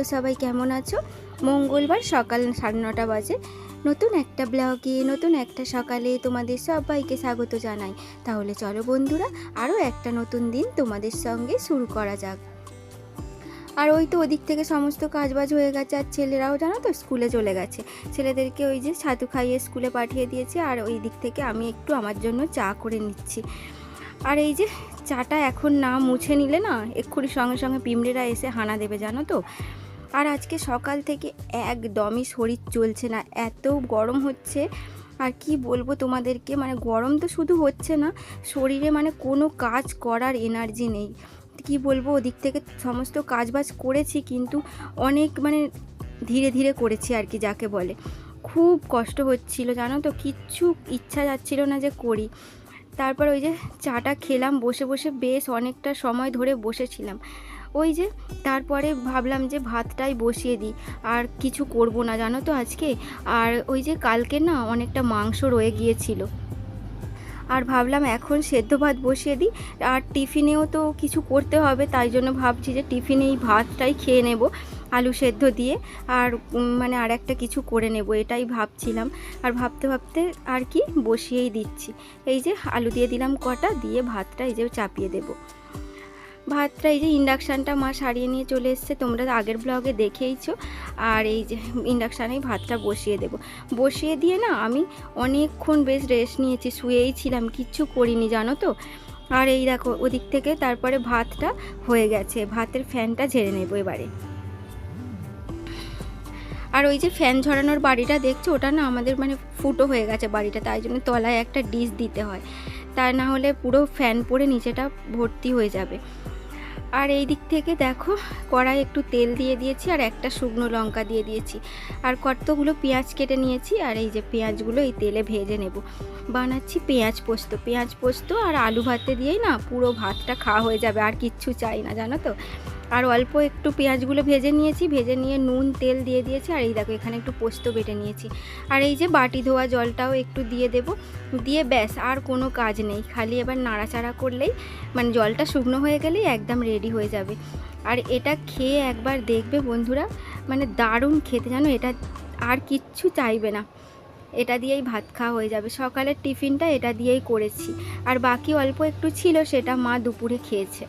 তো সবাই কেমন আছো? মঙ্গলবার সকাল সাড়ে নটা বাজে। নতুন একটা ব্লগে, নতুন একটা সকালে তোমাদের সবাইকে স্বাগত জানাই। তাহলে চলো বন্ধুরা আরও একটা নতুন দিন তোমাদের সঙ্গে শুরু করা যাক। আর ওই তো ওদিক থেকে সমস্ত কাজবাজ হয়ে গেছে, আর ছেলেরাও জানো তো স্কুলে চলে গেছে। ছেলেদেরকে ওই যে ছাতু খাইয়ে স্কুলে পাঠিয়ে দিয়েছে, আর ওই দিক থেকে আমি একটু আমার জন্য চা করে নিচ্ছি। আর এই যে চাটা এখন না মুছে নিলে না, এক্ষুনি সঙ্গে সঙ্গে পিমড়েরা এসে হানা দেবে, জানো তো? আর আজকে সকাল থেকে একদমই শরীর চলছে না, এত গরম হচ্ছে। আর কি বলব তোমাদেরকে মানে গরম তো শুধু হচ্ছে না, শরীরে মানে কোনো কাজ করার এনার্জি নেই। কি বলব, ওদিক থেকে সমস্ত কাজবাজ করেছি কিন্তু অনেক মানে ধীরে ধীরে করেছি আর কি যাকে বলে। খুব কষ্ট হচ্ছিল, জানো তো, কিচ্ছু ইচ্ছা যাচ্ছিল না যে করি। তারপর ওই যে চাটা খেলাম, বসে বসে বেশ অনেকটা সময় ধরে বসেছিলাম। ওই যে তারপরে ভাবলাম যে ভাতটাই বসিয়ে দিই। আর কিছু করব না, জানো তো আজকে? আর ওই যে কালকে না অনেকটা মাংস রয়ে গিয়েছিল। আর ভাবলাম এখন সেদ্ধ ভাত বসিয়ে দিই। আর টিফিনেও তো কিছু করতে হবে, তাই জন্য ভাবছি যে টিফিনে এই ভাতটাই খেয়ে নেব আলু সেদ্ধ দিয়ে। আর মানে আর একটা কিছু করে নেব, এটাই ভাবছিলাম। আর ভাবতে ভাবতে আর কি বসিয়েই দিচ্ছি। এই যে আলু দিয়ে দিলাম কটা, দিয়ে ভাতটা এই যে চাপিয়ে দেবো। ভাতটা, এই যে ইন্ডাকশানটা মা সারিয়ে নিয়ে চলে এসছে। তোমরা আগের ব্লগে দেখেইছো। আর এই যে ইন্ডাকশানেই ভাতটা বসিয়ে দেব। বসিয়ে দিয়ে না আমি অনেকক্ষণ বেশ রেস্ট নিয়েছি, শুয়েই ছিলাম, কিচ্ছু করিনি, জানো তো? আর এই দেখো, ওদিক থেকে তারপরে ভাতটা হয়ে গেছে। ভাতের ফ্যানটা ঝেড়ে নেব এবারে। আর ওই যে ফ্যান ঝরানোর বাড়িটা দেখছ? ওটা না আমাদের মানে ফুটো হয়ে গেছে বাড়িটা, তাই জন্য তলায় একটা ডিশ দিতে হয়। তা না হলে পুরো ফ্যান পরে নিচেটা ভর্তি হয়ে যাবে। আর এই দিক থেকে দেখো, কড়াই একটু তেল দিয়ে দিয়েছি আর একটা শুকনো লঙ্কা দিয়ে দিয়েছি। আর কতগুলো পেঁয়াজ কেটে নিয়েছি আর এই যে পেঁয়াজগুলো এই তেলে ভেজে নেব। বানাচ্ছি পেঁয়াজ পোস্ত। পেঁয়াজ পোস্ত আর আলু ভাতে দিয়েই না পুরো ভাতটা খাওয়া হয়ে যাবে, আর কিচ্ছু চাই না, জানো তো? আর অল্প একটু পেঁয়াজগুলো ভেজে নিয়েছি, ভেজে নিয়ে নুন, তেল দিয়ে দিয়েছি, আর এই দেখো এখানে একটু পোস্ত বেটে নিয়েছি। আর এই যে বাটি ধোয়া জলটাও একটু দিয়ে দেব, দিয়ে ব্যাস, আর কোনো কাজ নেই। খালি এবার নাড়াচাড়া করলেই মানে জলটা শুকনো হয়ে গেলেই একদম রেডি হয়ে যাবে। আর এটা খেয়ে একবার দেখবে বন্ধুরা মানে দারুণ খেতে, জানো? এটা আর কিচ্ছু চাইবে না। এটা দিয়েই ভাত খাওয়া হয়ে যাবে। সকালের টিফিনটা এটা দিয়েই করেছি। আর বাকি অল্প একটু ছিল, সেটা মা দুপুরে খেয়েছে।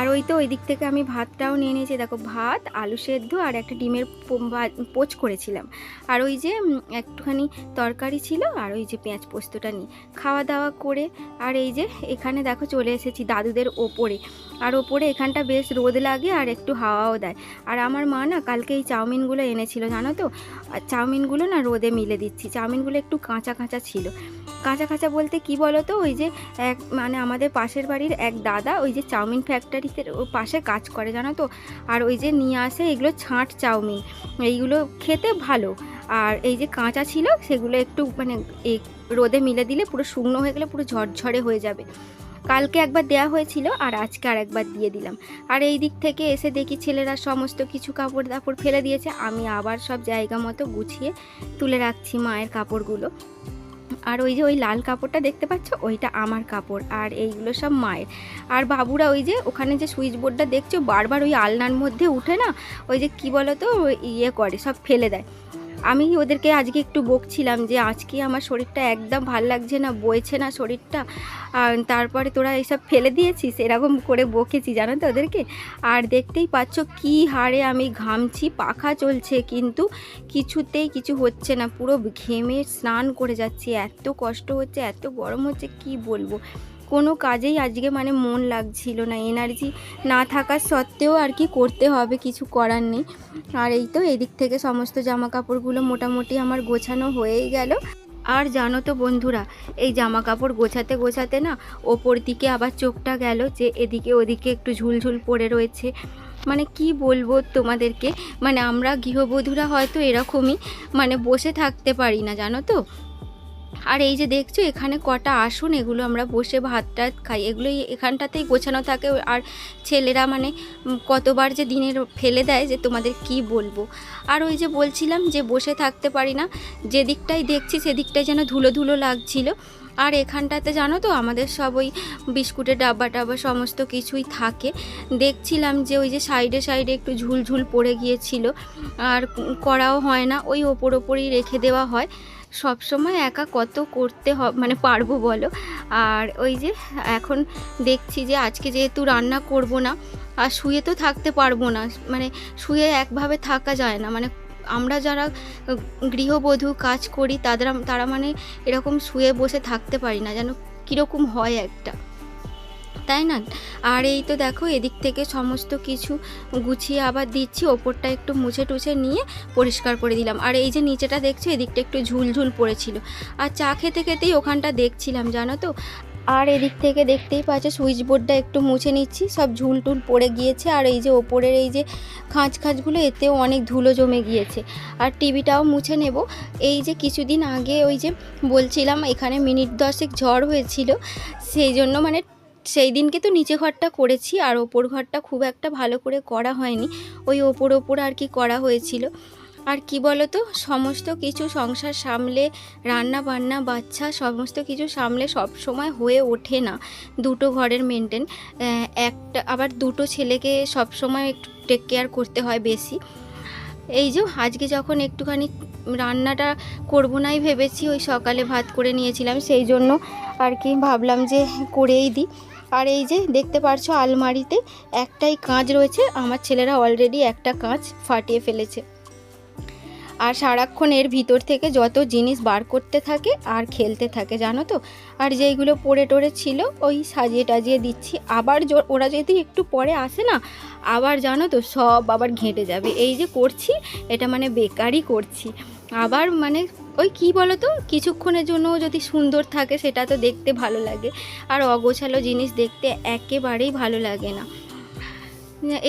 আর ওই তো ওই দিক থেকে আমি ভাতটাও নিয়ে নিয়েছি। দেখো ভাত, আলু সেদ্ধ আর একটা ডিমের পোচ করেছিলাম। আর ওই যে একটুখানি তরকারি ছিল আর ওই যে পেঁয়াজ পোস্তটা নিয়ে। খাওয়া দাওয়া করে আর এই যে এখানে দেখো চলে এসেছি দাদুদের ওপরে। আর ওপরে এখানটা বেশ রোদ লাগে আর একটু হাওয়াও দেয়। আর আমার মা না কালকে এই চাউমিনগুলো এনেছিল, জানো তো? চাউমিনগুলো না রোদে মিলে দিচ্ছি। চাউমিনগুলো একটু কাঁচা কাঁচা ছিল। কাঁচা কাঁচা বলতে কি বলো তো ওই যে এক মানে আমাদের পাশের বাড়ির এক দাদা ওই যে চাউমিন ফ্যাক্টরিতে পাশে কাজ করে, জানো তো? আর ওই যে নিয়ে আসে এগুলো ছাঁট চাউমিন। এইগুলো খেতে ভালো। আর এই যে কাঁচা ছিল, সেগুলো একটু মানে এই রোদে মিলে দিলে পুরো শুকনো হয়ে গেলে পুরো ঝরঝরে হয়ে যাবে। কালকে একবার দেয়া হয়েছিল আর আজকে আর একবার দিয়ে দিলাম। আর এই দিক থেকে এসে দেখি ছেলেরা সমস্ত কিছু কাপড় দাপড় ফেলে দিয়েছে। আমি আবার সব জায়গা মতো গুছিয়ে তুলে রাখছি মায়ের কাপড়গুলো। আর ওই যে ওই লাল কাপড়টা দেখতে পাচ্ছ? ওইটা আমার কাপড় আর এইগুলো সব মায়ের। আর বাবুরা ওই যে ওখানে যে সুইচ বোর্ডটা দেখছ, বারবার ওই আলনার মধ্যে উঠে না, ওই যে কি বলো তো ইয়ে করে, সব ফেলে দেয়। আমি ওদেরকে আজকে একটু বকছিলাম যে আজকে আমার শরীরটা একদম ভালো লাগছে না, বইছে না শরীরটা। তারপরে তোরা এইসব ফেলে দিয়েছিস, এরকম করে বকেছি জানো তো ওদেরকে? আর দেখতেই পাচ্ছ কি হারে আমি ঘামছি, পাখা চলছে, কিন্তু কিছুতেই কিছু হচ্ছে না, পুরো ঘেমে স্নান করে যাচ্ছি, এত কষ্ট হচ্ছে, এত গরম হচ্ছে, কি বলব? কোনো কাজেই আজকে মানে মন লাগছিল না। এনার্জি না থাকার সত্ত্বেও আর কি করতে হবে, কিছু করার নেই। আর এই তো এদিক থেকে সমস্ত জামা কাপড়গুলো মোটামুটি আমার গোছানো হয়েই গেল। আর জানো তো বন্ধুরা, এই জামা কাপড় গোছাতে গোছাতে না ওপর দিকে আবার চোখটা গেল যে এদিকে ওদিকে একটু ঝুলঝুল পড়ে রয়েছে। মানে কি বলব তোমাদেরকে মানে আমরা গৃহবধূরা হয়তো এরকমই মানে বসে থাকতে পারি না, জানো তো? আর এই যে দেখছ, এখানে কটা আসুন, এগুলো আমরা বসে ভাত টাত খাই। এগুলো এখানটাতেই গোছানো থাকে। আর ছেলেরা মানে কতবার যে দিনের ফেলে দেয় যে তোমাদের কি বলব। আর ওই যে বলছিলাম যে বসে থাকতে পারি না, যেদিকটাই দেখছি সেদিকটাই যেন ধুলো ধুলো লাগছিল। আর এখানটাতে জানো তো, আমাদের সব ওই বিস্কুটের ডাব্বা টাব্বা সমস্ত কিছুই থাকে। দেখছিলাম যে ওই যে সাইডে সাইডে একটু ঝুলঝুল পড়ে গিয়েছিল। আর করাও হয় না, ওই ওপর ওপরই রেখে দেওয়া হয়। সব সময় একা কত করতে হ মানে পারব বলো? আর ওই যে এখন দেখছি যে আজকে যেহেতু রান্না করব না, আর শুয়ে তো থাকতে পারব না মানে শুয়ে একভাবে থাকা যায় না। মানে আমরা যারা গৃহবধূ কাজ করি, তাদের তারা মানে এরকম শুয়ে বসে থাকতে পারি না, যেন কীরকম হয় একটা। তাই না? আর এই তো দেখো, এদিক থেকে সমস্ত কিছু গুছিয়ে আবার দিচ্ছি, ওপরটা একটু মুছে টুছে নিয়ে পরিষ্কার করে দিলাম। আর এই যে নিচেটা দেখছ, এদিকটা একটু ঝুলঝুল পড়েছিল। আর চা খেতে খেতেই ওখানটা দেখছিলাম, জানো তো? আর এদিক থেকে দেখতেই পাচ্ছ, সুইচ বোর্ডটা একটু মুছে নিচ্ছি, সব ঝুল টুল পড়ে গিয়েছে। আর এই যে ওপরের এই যে খাঁজ খাঁজগুলো এতেও অনেক ধুলো জমে গিয়েছে। আর টিভিটাও মুছে নেব। এই যে কিছুদিন আগে ওই যে বলছিলাম, এখানে মিনিট দশেক ঝড় হয়েছিল, সেই জন্য মানে সেই দিনকে তো নিচে ঘরটা করেছি আর ওপর ঘরটা খুব একটা ভালো করে করা হয়নি। ওই ওপর ওপর আর কি করা হয়েছিল। আর কি বলো তো সমস্ত কিছু সংসার সামলে রান্না বান্না বাচ্চা, সমস্ত কিছু সামলে সব সময় হয়ে ওঠে না। দুটো ঘরের মেনটেন একটা, আবার দুটো ছেলেকে সব সময় একটু টেক কেয়ার করতে হয় বেশি। এই যে আজকে যখন একটুখানি রান্নাটা করব নাই ভেবেছি, ওই সকালে ভাত করে নিয়েছিলাম, সেই জন্য আর কি ভাবলাম যে করেই দিই। আর এই যে দেখতে পারছ আলমারিতে একটাই কাঁচ রয়েছে, আমার ছেলেরা অলরেডি একটা কাঁচ ফাটিয়ে ফেলেছে। আর সারাক্ষণ এর ভিতর থেকে যত জিনিস বার করতে থাকে আর খেলতে থাকে, জানো তো? আর যেইগুলো পড়ে টড়ে ছিল, ওই সাজিয়ে টাজিয়ে দিচ্ছি। আবার ওরা যদি একটু পরে আসে না, আবার জানো তো সব আবার ঘেঁটে যাবে। এই যে করছি, এটা মানে বেকারই করছি। আবার মানে ওই কি বলো তো কিছুক্ষণের জন্য যদি সুন্দর থাকে, সেটা তো দেখতে ভালো লাগে। আর অগোছালো জিনিস দেখতে একেবারেই ভালো লাগে না।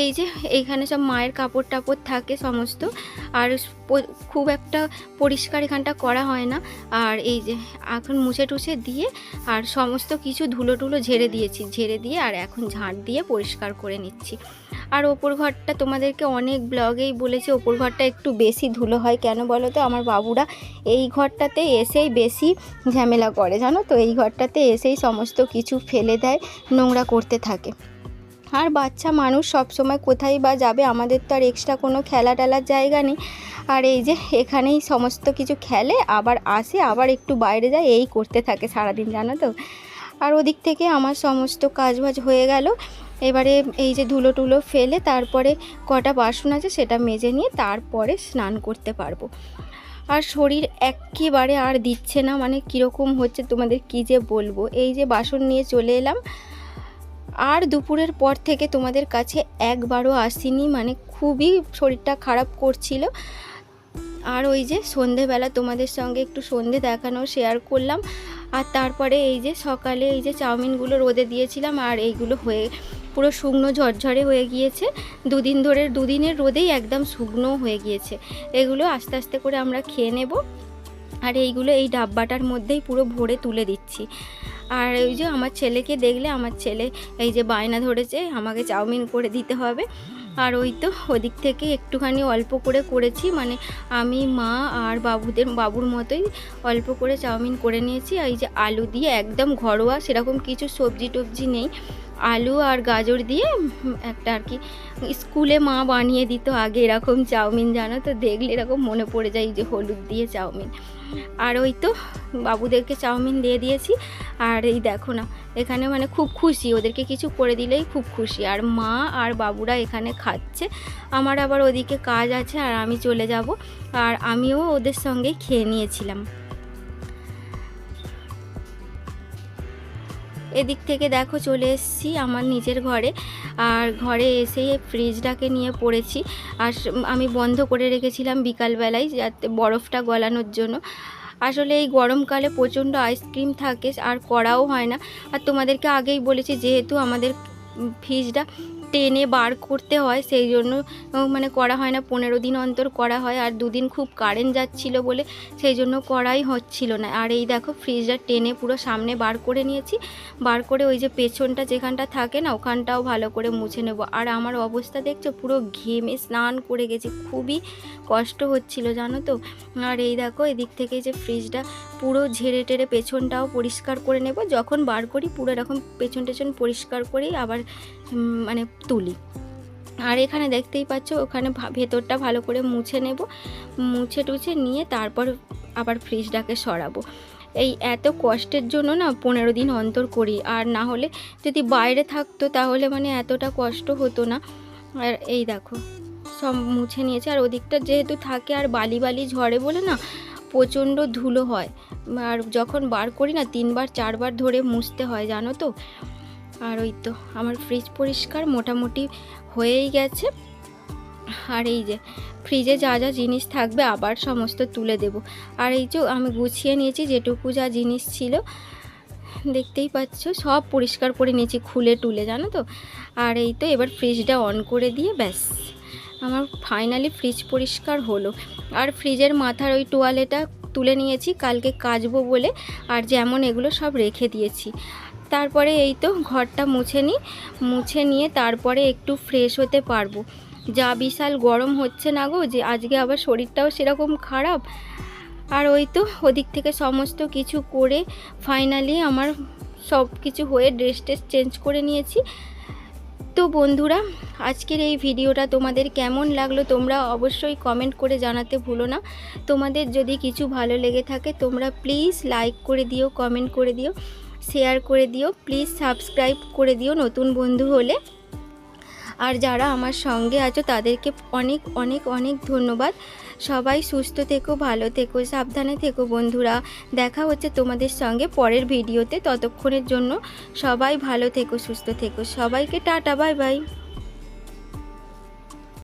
এই যে, এইখানে সব মায়ের কাপড় টাপড় থাকে সমস্ত। আর খুব একটা পরিষ্কার এখানটা করা হয় না। আর এই যে, এখন মুছে টুছে দিয়ে আর সমস্ত কিছু ধুলো টুলো ঝেড়ে দিয়েছি। ঝেড়ে দিয়ে আর এখন ঝাঁট দিয়ে পরিষ্কার করে নিচ্ছি। আর ওপর ঘরটা তোমাদেরকে অনেক ব্লগেই বলেছি, ওপর ঘরটা একটু বেশি ধুলো হয়। কেন বলো তো? আমার বাবুরা এই ঘরটাতে এসেই বেশি ঝামেলা করে, জানো তো? এই ঘরটাতে এসেই সমস্ত কিছু ফেলে দেয়, নোংরা করতে থাকে। আর বাচ্চা মানুষ সব সময় কোথায় বা যাবে, আমাদের তো আর এক্সট্রা কোনো খেলা টেলার জায়গা নেই। আর এই যে এখানেই সমস্ত কিছু খেলে, আবার আসে, আবার একটু বাইরে যায়, এই করতে থাকে সারাদিন, জানো তো? আর ওদিক থেকে আমার সমস্ত কাজ বাজ হয়ে গেল। এবারে এই যে ধুলো টুলো ফেলে তারপরে কটা বাসন আছে সেটা মেজে নিয়ে তারপরে স্নান করতে পারব। আর শরীর একেবারে আর দিচ্ছে না মানে কীরকম হচ্ছে তোমাদের কী যে বলব? এই যে বাসন নিয়ে চলে এলাম। আর দুপুরের পর থেকে তোমাদের কাছে একবারও আসিনি মানে খুবই শরীরটা খারাপ করছিল। আর ওই যে সন্ধেবেলা তোমাদের সঙ্গে একটু সন্ধে দেখানো শেয়ার করলাম। আর তারপরে এই যে সকালে এই যে চাউমিনগুলো রোদে দিয়েছিলাম, আর এইগুলো হয়ে পুরো শুকনো ঝরঝরে হয়ে গিয়েছে। দুদিন ধরে, দুদিনের রোদেই একদম শুকনো হয়ে গিয়েছে। এগুলো আস্তে আস্তে করে আমরা খেয়ে নেব। আর এইগুলো এই ডাব্বাটার মধ্যেই পুরো ভরে তুলে দিচ্ছি। আর ওই যে আমার ছেলেকে দেখলে, আমার ছেলে এই যে বায়না ধরেছে, আমাকে চাউমিন করে দিতে হবে। আর ওই তো ওদিক থেকে একটুখানি অল্প করে করেছি মানে আমি, মা আর বাবুদের, বাবুর মতোই অল্প করে চাউমিন করে নিয়েছি। এই যে আলু দিয়ে একদম ঘরোয়া, সেরকম কিছু সবজি টবজি নেই। আলু আর গাজর দিয়ে একটা আর কি স্কুলে মা বানিয়ে দিত আগে এরকম চাউমিন, জানো তো? দেখলে এরকম মনে পড়ে যায় যে হলুদ দিয়ে চাউমিন। আর ওই তো বাবুদেরকে চাউমিন দিয়ে দিয়েছি। আর এই দেখো না, এখানে মানে খুব খুশি, ওদেরকে কিছু করে দিলেই খুব খুশি। আর মা আর বাবুরা এখানে খাচ্ছে। আমার আবার ওদিকে কাজ আছে আর আমি চলে যাব। আর আমিও ওদের সঙ্গে খেয়ে নিয়েছিলাম। এদিক থেকে দেখো চলে এসেছি আমার নিজের ঘরে। আর ঘরে এসে ফ্রিজটাকে নিয়ে পড়েছি। আর আমি বন্ধ করে রেখেছিলাম বিকালবেলায় যাতে বরফটা গলানোর জন্য। আসলে এই গরমকালে প্রচণ্ড আইসক্রিম থাকে, আর করাও হয় না। আর তোমাদেরকে আগেই বলেছি, যেহেতু আমাদের ফ্রিজটা টেনে বার করতে হয়, সেই জন্য মানে করা হয় না, পনেরো দিন অন্তর করা হয়, আর দুদিন খুব কারেন্ট যাচ্ছিল বলে সেই জন্য করাই হচ্ছিল না। আর এই দেখো ফ্রিজটা টেনে পুরো সামনে বার করে নিয়েছি, বার করে ওই যে পেছনটা যেখানটা থাকে না, ওখানটাও ভালো করে মুছে নেব। আর আমার অবস্থা দেখছ, পুরো ঘেমে স্নান করে গেছি, খুবই কষ্ট হচ্ছিল জানো তো। আর এই দেখো, এদিক থেকে যে ফ্রিজটা পুরো ঝেড়ে টেরে পেছনটাও পরিষ্কার করে নেব। যখন বার করি, পুরো এরকম পেছন টেছন পরিষ্কার করেই আবার মানে তুলি। আর এখানে দেখতেই পাচ্ছ, ওখানে ভেতরটা ভালো করে মুছে নেব। মুছে টুছে নিয়ে তারপর আবার ফ্রিজটাকে সরাবো। এই এত কষ্টের জন্য না পনেরো দিন অন্তর করি। আর না হলে যদি বাইরে থাকতো তাহলে মানে এতটা কষ্ট হতো না। আর এই দেখো, সব মুছে নিয়েছে। আর ওদিকটা যেহেতু থাকে আর বালি বালি ঝরে বলে না প্রচণ্ড ধুলো হয়। আর যখন বার করি না, তিনবার, চারবার ধরে মুছতে হয়, জানো তো? আর ওই তো আমার ফ্রিজ পরিষ্কার, মোটামুটি হয়েই গেছে। আর এই যে ফ্রিজে যা যা জিনিস থাকবে, আবার সমস্ত তুলে দেব। আর এই যে, আমি গুছিয়ে নিয়েছি যেটুকু যা জিনিস ছিল, দেখতেই পাচ্ছ, সব পরিষ্কার করে নিয়েছি খুলে টুলে জানো তো? আর এই তো, এবার ফ্রিজটা অন করে দিয়ে ব্যাস। আমার ফাইনালি ফ্রিজ পরিষ্কার হলো। আর ফ্রিজের মাথার ওই তোয়ালেটা তুলে নিয়েছি, কালকে কাচবো বলে, আর যেমন এগুলো সব রেখে দিয়েছি। তারপরে এই তো ঘরটা মুছে নিই মুছে নিয়ে তারপরে একটু ফ্রেশ হতে পারব। যা বিশাল গরম হচ্ছে না গো, যে আজকে আবার শরীরটাও সেরকম খারাপ। আর ওই তো ওদিক থেকে সমস্ত কিছু করে ফাইনালি আমার সব কিছু হয়ে ড্রেস ট্রেস চেঞ্জ করে নিয়েছি। তো বন্ধুরা, আজকের এই ভিডিওটা তোমাদের কেমন লাগল তোমরা অবশ্যই কমেন্ট করে জানাতে ভুলো না। তোমাদের যদি কিছু ভালো লেগে থাকে, তোমরা প্লিজ লাইক করে দিও কমেন্ট করে দিও শেয়ার করে দিও প্লিজ সাবস্ক্রাইব করে দিও নতুন বন্ধু হলে। আর যারা আমার সঙ্গে আছো, তাদেরকে অনেক অনেক অনেক ধন্যবাদ। সবাই সুস্থ থেকো, ভালো থেকো, সাবধানে থেকো বন্ধুরা। দেখা হচ্ছে তোমাদের সঙ্গে পরের ভিডিওতে। ততক্ষণের জন্য সবাই ভালো থেকো, সুস্থ থেকো। সবাইকে টাটা, বাই বাই।